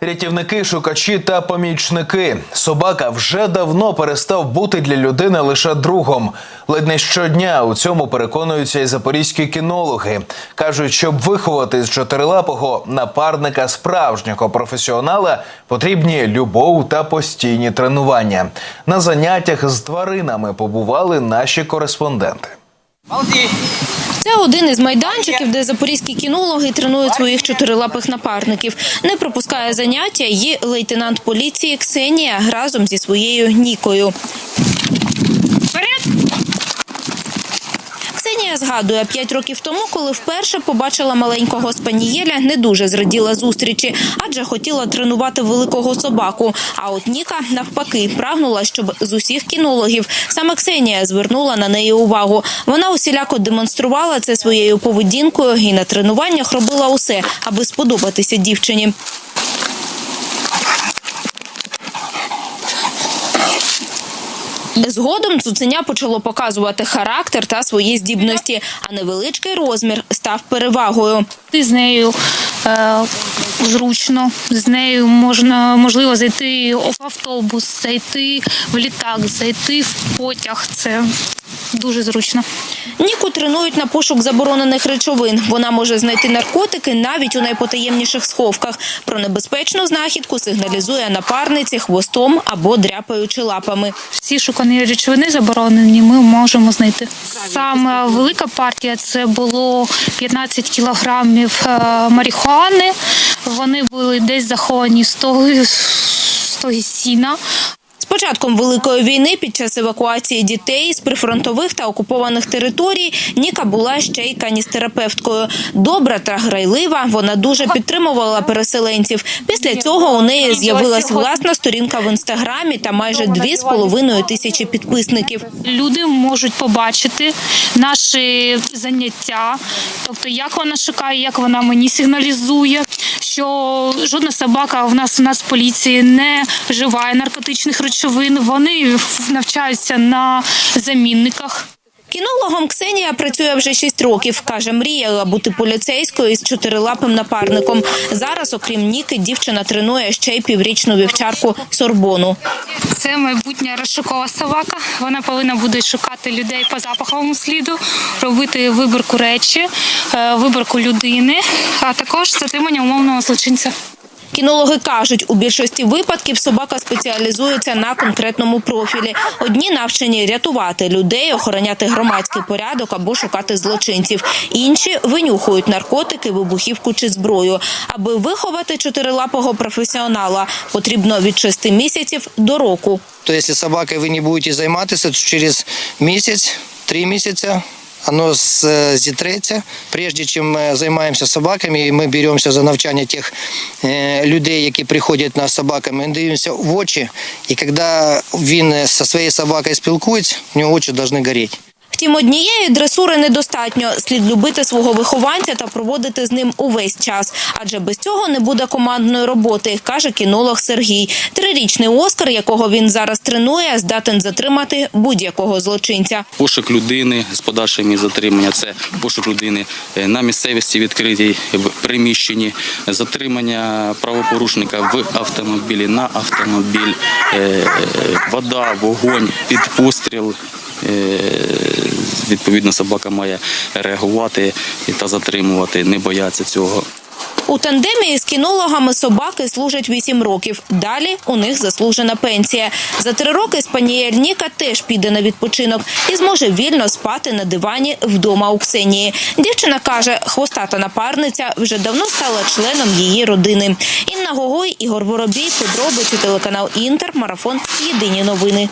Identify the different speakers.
Speaker 1: Рятівники, шукачі та помічники. Собака вже давно перестав бути для людини лише другом. Ледь не щодня у цьому переконуються і запорізькі кінологи. кажуть, щоб виховати з чотирилапого напарника справжнього професіонала, потрібні любов та постійні тренування. На заняттях з тваринами побували наші кореспонденти.
Speaker 2: Це один із майданчиків, де запорізькі кінологи тренують своїх чотирилапих напарників. Не пропускає заняття Її лейтенант поліції Ксенія разом зі своєю Нікою. Ксенія згадує, п'ять років тому, коли вперше побачила маленького спанієля, не дуже зраділа зустрічі, адже хотіла тренувати великого собаку. А от Ніка навпаки прагнула, щоб з усіх кінологів саме Ксенія звернула на неї увагу. Вона усіляко демонструвала це своєю поведінкою і на тренуваннях робила усе, аби сподобатися дівчині. Згодом цуценя почало показувати характер та свої здібності, а невеличкий розмір став перевагою.
Speaker 3: Ти з нею е, зручно, з нею можна можливо зайти в автобус, зайти в літак, зайти в потяг. Це дуже зручно.
Speaker 2: Ніку тренують на пошук заборонених речовин. Вона може знайти наркотики навіть у найпотаємніших сховках. Про небезпечну знахідку сигналізує напарниці хвостом або дряпаючи лапами.
Speaker 3: Всі шукані речовини заборонені. Ми можемо знайти. Саме велика партія це було 15 кілограмів е, марихуани. Вони були десь заховані з того, з сіна.
Speaker 2: Початком великої війни під час евакуації дітей з прифронтових та окупованих територій Ніка була ще й каністерапевткою. Добра та грайлива. Вона дуже підтримувала переселенців. Після цього у неї з'явилась власна сторінка в інстаграмі та майже дві з половиною тисячі підписників.
Speaker 3: Люди можуть побачити наші заняття, тобто як вона шукає, як вона мені сигналізує, що жодна собака в нас у нас в поліції не вживає наркотичних речовин. Вони навчаються на замінниках.
Speaker 2: Кінологом Ксенія працює вже шість років. каже, мріяла бути поліцейською із чотирилапим напарником. Зараз, окрім Ніки, дівчина тренує ще й піврічну вівчарку Сорбону.
Speaker 3: Це майбутня розшукова собака. Вона повинна буде шукати людей по запаховому сліду, робити вибірку речі, е, вибірку людини, а також затримання умовного злочинця.
Speaker 2: Кінологи кажуть, у більшості випадків собака спеціалізується на конкретному профілі. Одні навчені рятувати людей, охороняти громадський порядок або шукати злочинців. Інші винюхують наркотики, вибухівку чи зброю. Аби виховати чотирилапого професіонала, потрібно від шести місяців до року.
Speaker 4: То если собакой вы не будете займатися, то через місяць, три місяці оно е, зітреться. Прежде чим ми займаємося собаками, ми беремося за навчання тих е, людей, які приходять на собаками, ми дивимося в очі, і коли він зі своєю собакою спілкується, у нього очі повинні горіти.
Speaker 2: Втім, однієї дресури недостатньо. Слід любити свого вихованця та проводити з ним увесь час. Адже без цього не буде командної роботи, каже кінолог Сергій. Трирічний Оскар, якого він зараз тренує, здатен затримати будь-якого злочинця.
Speaker 5: Пошук людини з подальшим затримання це пошук людини е, на місцевості відкритій в приміщенні, затримання правопорушника в автомобілі на автомобіль, е, е, вода, вогонь, під постріл. Е, Відповідно, собака має реагувати та затримувати, не боятися цього.
Speaker 2: У тандемі із кінологами собаки служать 8 років. Далі у них заслужена пенсія. За три роки спанієль Ніка теж піде на відпочинок і зможе вільно спати на дивані вдома у Ксенії. Дівчина каже, хвостата напарниця вже давно стала членом її родини. Інна Гогой, Ігор Воробій, подробиці телеканал Інтер, марафон. Єдині новини.